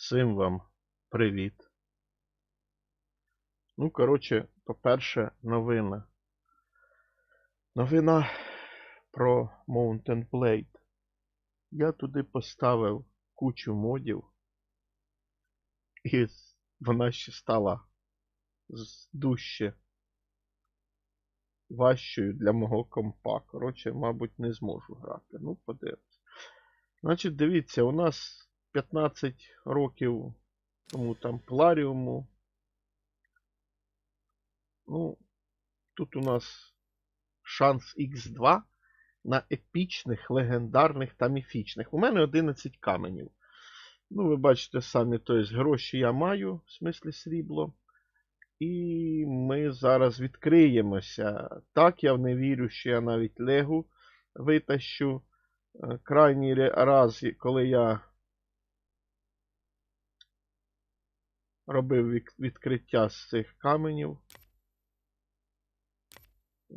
Всім вам привіт. Ну, коротше, по-перше, новина. Новина про Mountain Blade. Я туди поставив кучу модів. І вона ще стала дужче важчою для мого компа. Коротше, мабуть, не зможу грати. Ну, подивимось. Значить, дивіться, у нас 15 років тому там Пларіуму. Ну, тут у нас шанс Х2 на епічних, легендарних та міфічних. У мене 11 каменів. Ну, ви бачите самі, тобто гроші я маю, в смислі срібло. І ми зараз відкриємося. Так, я не вірю, що я навіть легу витащу. Е, Крайній раз, коли я робив відкриття з цих каменів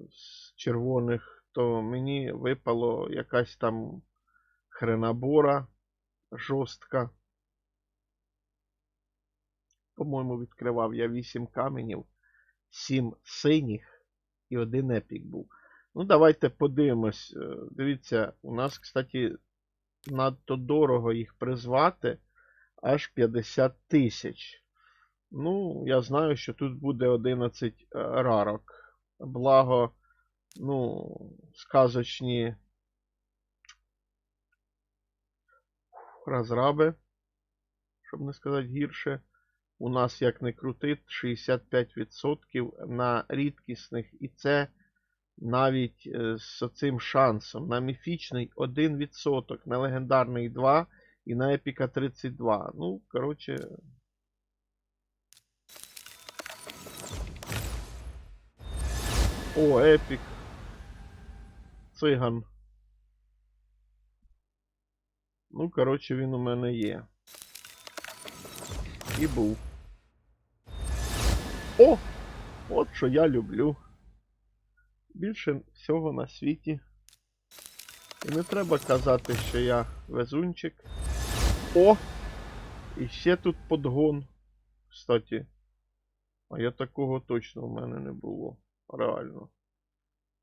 з червоних, то мені випало якась там хренабора жорстка. По-моєму, відкривав я 8 каменів, 7 синіх і один епік був. Ну, давайте подивимось. Е, Дивіться, у нас, кстати, надто дорого їх призвати аж 50 тисяч. Ну, я знаю, що тут буде 11 е, рарок. Благо, ну, сказочні розраби, щоб не сказати гірше. У нас, як не крутить, 65% на рідкісних, і це навіть е, з цим шансом. На міфічний 1%, на легендарний 2% і на епіка 32%. Ну, коротше. О, епік. Циган. Ну, коротше, він у мене є. І був. О! От що я люблю. Більше всього на світі. І не треба казати, що я везунчик. О! І ще тут подгон. Кстати. А я такого точно в мене не було. Реально.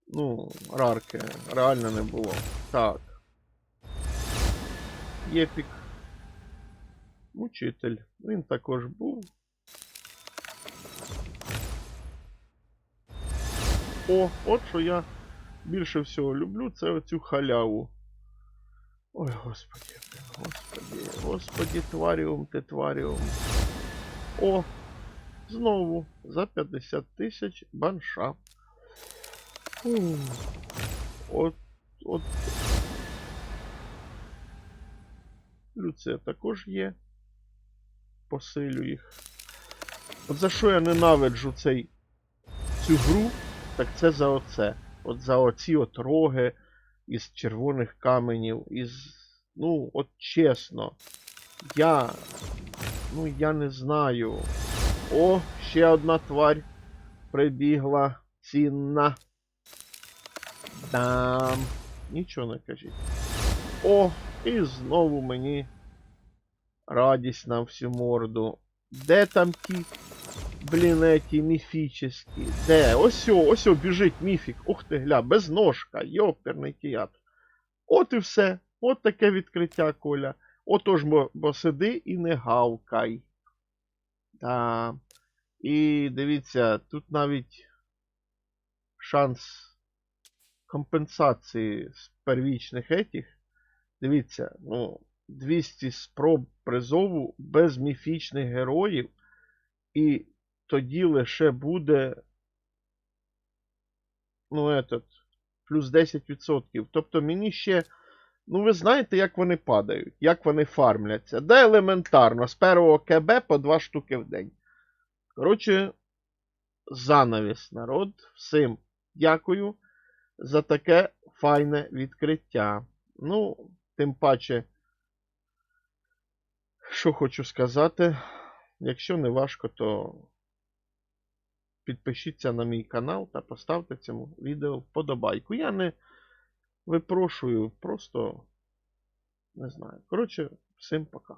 Ну, рарки. Реально не було. Так. Єпік. Мучитель. Він також був. О, от що я більше всього люблю, це оцю халяву. Ой, господи, блін, господи, господи, тваріум ти тваріум. О, знову за 50 тисяч банша. От, от. Люція також є. Посилю їх. От за що я ненавиджу цей, цю гру, так це за оце. От за оці от роги із червоних каменів, із. Ну, от чесно. Я. Ну, я не знаю. О, ще одна тварь прибігла. Цінна. Дам. Нічого не кажіть. О, і знову мені радість на всю морду. Де там ті, блін, еті міфічні? Де? Ось о, ось о, біжить міфік. Ух ти, гля, без ножка, йоперний театр. От і все. От таке відкриття, Коля. Отож, бо, бо сиди і не гавкай. Да. І дивіться, тут навіть шанс компенсації з первічних етіх. Дивіться, ну, 200 спроб призову без міфічних героїв. І тоді лише буде. Ну, этот, плюс 10%. Тобто мені ще. Ну, ви знаєте, як вони падають, як вони фармляться. Де елементарно, з первого КБ по 2 штуки в день. Коротше, занавіс, народ. Всім дякую за таке файне відкриття. Ну, тим паче, що хочу сказати. Якщо не важко, то підпишіться на мій канал та поставте цьому відео вподобайку. Я не випрошую, просто не знаю. Коротше, всім пока.